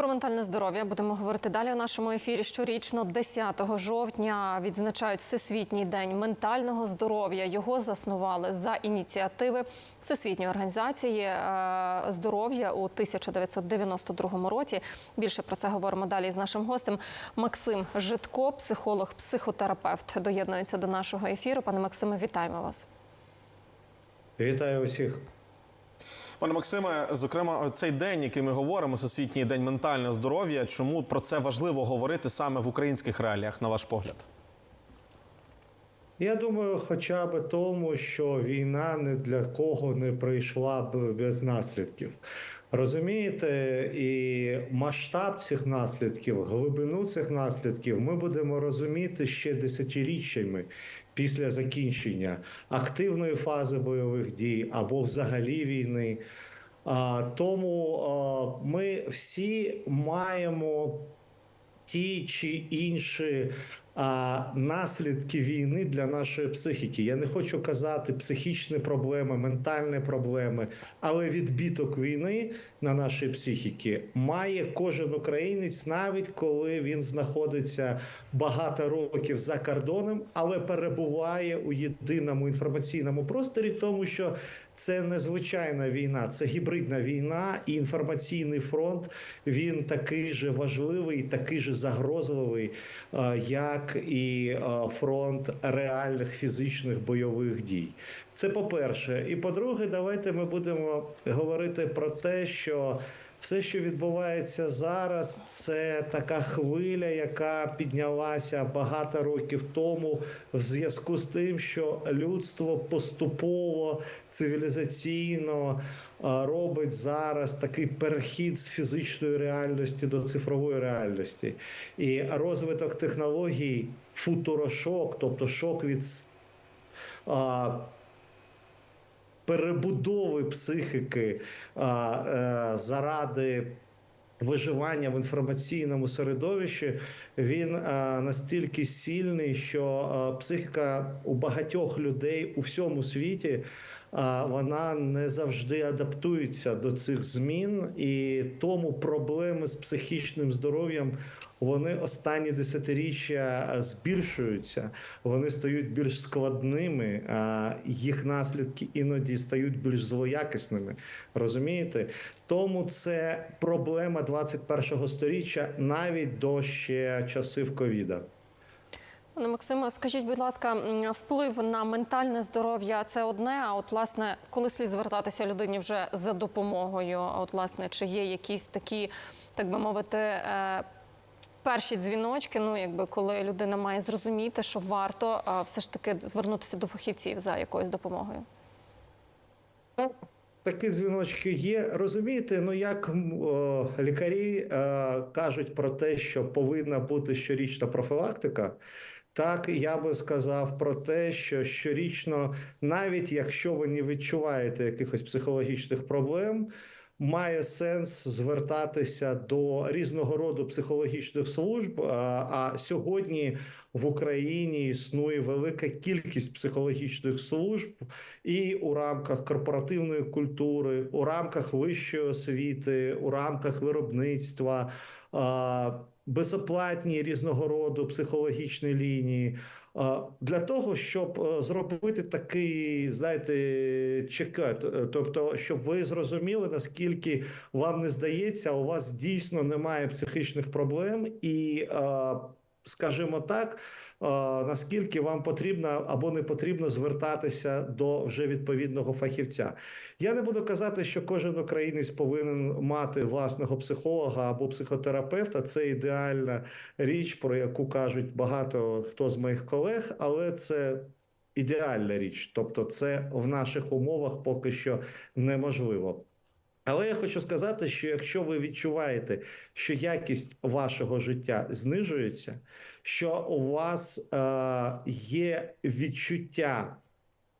Про ментальне здоров'я будемо говорити далі у нашому ефірі. Щорічно, 10 жовтня, відзначають Всесвітній день ментального здоров'я. Його заснували за ініціативи Всесвітньої організації е, здоров'я у 1992 році. Більше про це говоримо далі з нашим гостем. Максим Житко, психолог, психотерапевт, доєднується до нашого ефіру. Пане Максиме, вітаємо вас. Вітаю усіх. Пане Максиме, зокрема, цей день, який ми говоримо, Всесвітній день ментального здоров'я. Чому про це важливо говорити саме в українських реаліях, на ваш погляд? Я думаю, хоча б тому, що війна ні для кого не прийшла б без наслідків. Розумієте, і масштаб цих наслідків, глибину цих наслідків ми будемо розуміти ще десятиріччями після закінчення активної фази бойових дій або взагалі війни. Тому ми всі маємо ті чи інші наслідки війни для нашої психіки. Я не хочу казати психічні проблеми, ментальні проблеми, але відбіток війни на нашій психіки має кожен українець, навіть коли він знаходиться багато років за кордоном, але перебуває у єдиному інформаційному просторі, тому що це незвичайна війна, це гібридна війна, і інформаційний фронт він такий же важливий, такий же загрозливий, е, як і е, фронт реальних фізичних бойових дій. Це по-перше. І по-друге, давайте ми будемо говорити про те, що все, що відбувається зараз, це така хвиля, яка піднялася багато років тому, в зв'язку з тим, що людство поступово цивілізаційно робить зараз такий перехід з фізичної реальності до цифрової реальності, і розвиток технологій, футурошок, тобто шок від перебудови психіки е, заради виживання в інформаційному середовищі, він а, настільки сильний, що а, психіка у багатьох людей у всьому світі. а, Вона не завжди адаптується до цих змін, і тому проблеми з психічним здоров'ям вони останні десятиріччя збільшуються, вони стають більш складними, а їх наслідки іноді стають більш злоякісними. Розумієте? Тому це проблема 21-го сторіччя навіть до ще часів ковіда. Пане Максиме, скажіть, будь ласка, вплив на ментальне здоров'я це одне. А от власне, коли слід звертатися людині вже за допомогою? От, власне, чи є якісь такі, так би мовити, е, перші дзвіночки? Ну, якби коли людина має зрозуміти, що варто е, все ж таки звернутися до фахівців за якоюсь допомогою? Такі дзвіночки є. Розумієте, ну як о, лікарі е, кажуть про те, що повинна бути щорічна профілактика. Так, я би сказав про те, що щорічно, навіть якщо ви не відчуваєте якихось психологічних проблем, має сенс звертатися до різного роду психологічних служб. А, сьогодні в Україні існує велика кількість психологічних служб і у рамках корпоративної культури, у рамках вищої освіти, у рамках виробництва. Безоплатні різного роду психологічні лінії для того, щоб е, зробити такий, знаєте, чекет, е, тобто, щоб ви зрозуміли, наскільки вам не здається, у вас дійсно немає психічних проблем, і, скажімо так, е, наскільки вам потрібно або не потрібно звертатися до вже відповідного фахівця. Я не буду казати, що кожен українець повинен мати власного психолога або психотерапевта. Це ідеальна річ, про яку кажуть багато хто з моїх колег, але це. Ідеальна річ, тобто, це в наших умовах поки що неможливо. Але я хочу сказати, що якщо ви відчуваєте, що якість вашого життя знижується, що у вас е, є відчуття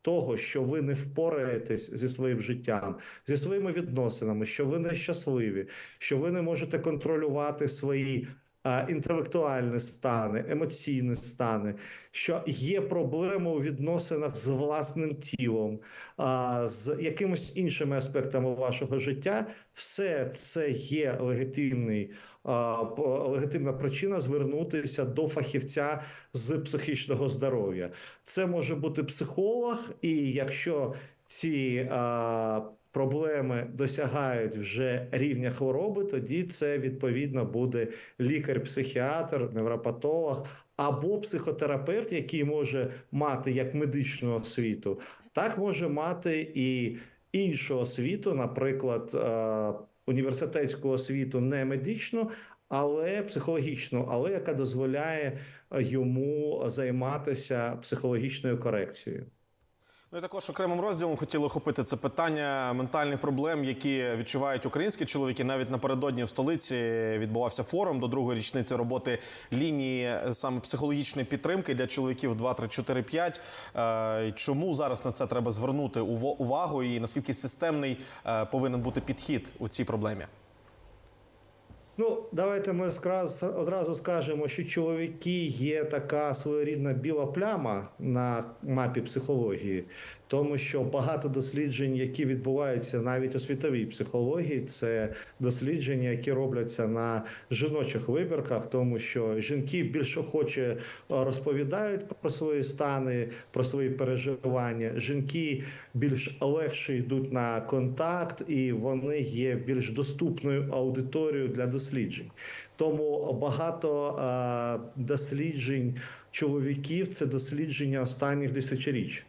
того, що ви не впораєтесь зі своїм життям, зі своїми відносинами, що ви нещасливі, що ви не можете контролювати свої інтелектуальні стани, емоційні стани, що є проблеми у відносинах з власним тілом, з якимось іншими аспектами вашого життя, все це є легітимний, легітимна причина звернутися до фахівця з психічного здоров'я. Це може бути психолог, і якщо ці проблеми досягають вже рівня хвороби, тоді це відповідно буде лікар-психіатр, невропатолог або психотерапевт, який може мати як медичну освіту, так може мати і іншу освіту, наприклад, е, університетську освіту не медичну, але психологічну, але яка дозволяє йому займатися психологічною корекцією. Ну і також окремим розділом хотіли охопити це питання ментальних проблем, які відчувають українські чоловіки. Навіть напередодні в столиці відбувався форум до другої річниці роботи лінії е, саме психологічної підтримки для чоловіків 2, 3, 4, 5. Е, Чому зараз на це треба звернути увагу і наскільки системний е, повинен бути підхід у цій проблемі? Ну, давайте ми скраз одразу скажемо, що чоловіки є така своєрідна біла пляма на мапі психології, тому що багато досліджень, які відбуваються навіть у світовій психології, це дослідження, які робляться на жіночих вибірках, тому що жінки більше охоче е, розповідають про свої стани, про свої переживання. Жінки більш легше йдуть на контакт, і вони є більш доступною аудиторією для досліджень. Тому багато е, досліджень чоловіків це дослідження останніх десятиріч.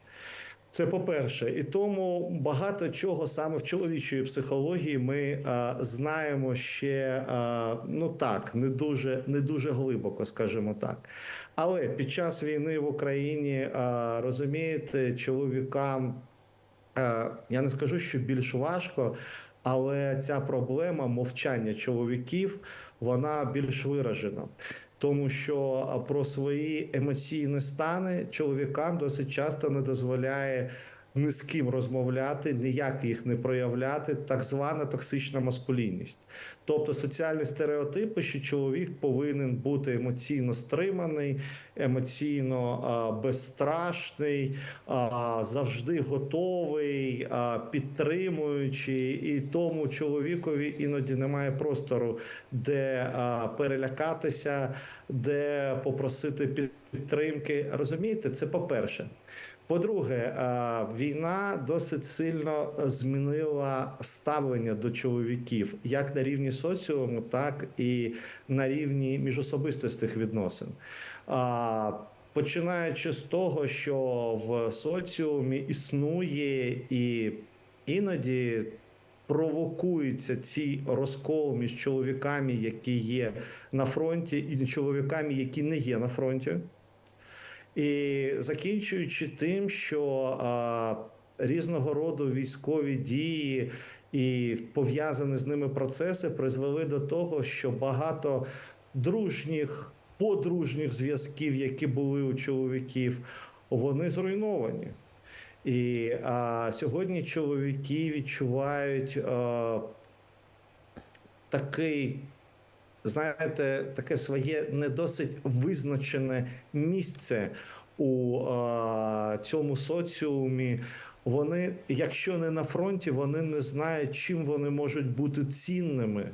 Це по-перше, і тому багато чого саме в чоловічої психології ми е, знаємо ще е, ну так, не дуже, не дуже глибоко, скажімо так. Але під час війни в Україні е, розумієте, чоловікам е, я не скажу, що більш важко, але ця проблема мовчання чоловіків вона більш виражена. Тому що про свої емоційні стани чоловікам досить часто не дозволяє ні з ким розмовляти, ніяк їх не проявляти, так звана токсична маскулінність. Тобто соціальні стереотипи, що чоловік повинен бути емоційно стриманий, емоційно а, безстрашний, а, завжди готовий, а, підтримуючий, і тому чоловікові іноді немає простору, де а, перелякатися, де попросити підтримки. Розумієте, це по-перше. По-друге, війна досить сильно змінила ставлення до чоловіків як на рівні соціуму, так і на рівні міжособистих відносин. Починаючи з того, що в соціумі існує і іноді провокується цей розкол між чоловіками, які є на фронті, і чоловіками, які не є на фронті. І закінчуючи тим, що а, різного роду військові дії і пов'язані з ними процеси призвели до того, що багато дружніх, подружніх зв'язків, які були у чоловіків, вони зруйновані. І а, сьогодні чоловіки відчувають а, такий знаєте, таке своє не досить визначене місце у е, цьому соціумі. Вони, якщо не на фронті, вони не знають, чим вони можуть бути цінними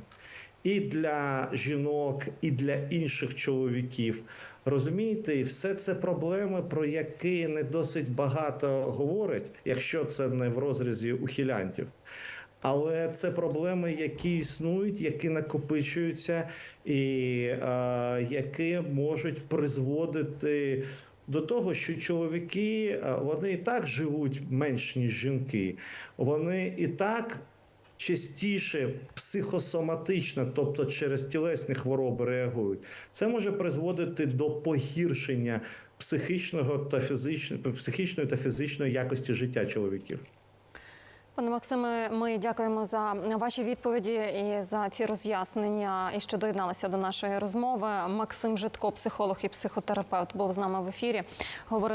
і для жінок, і для інших чоловіків. Розумієте, все це проблеми, про які не досить багато говорять, якщо це не в розрізі ухилянтів. Але це проблеми, які існують, які накопичуються, і е, які можуть призводити до того, що чоловіки е, вони і так живуть менш ніж жінки. Вони і так частіше психосоматично, тобто через тілесні хвороби реагують. Це може призводити до погіршення психічного та фізичної психічної та фізичної якості життя чоловіків. Пане Максиме, ми дякуємо за ваші відповіді і за ці роз'яснення, і що доєдналися до нашої розмови. Максим Житко, психолог і психотерапевт, був з нами в ефірі. Говорили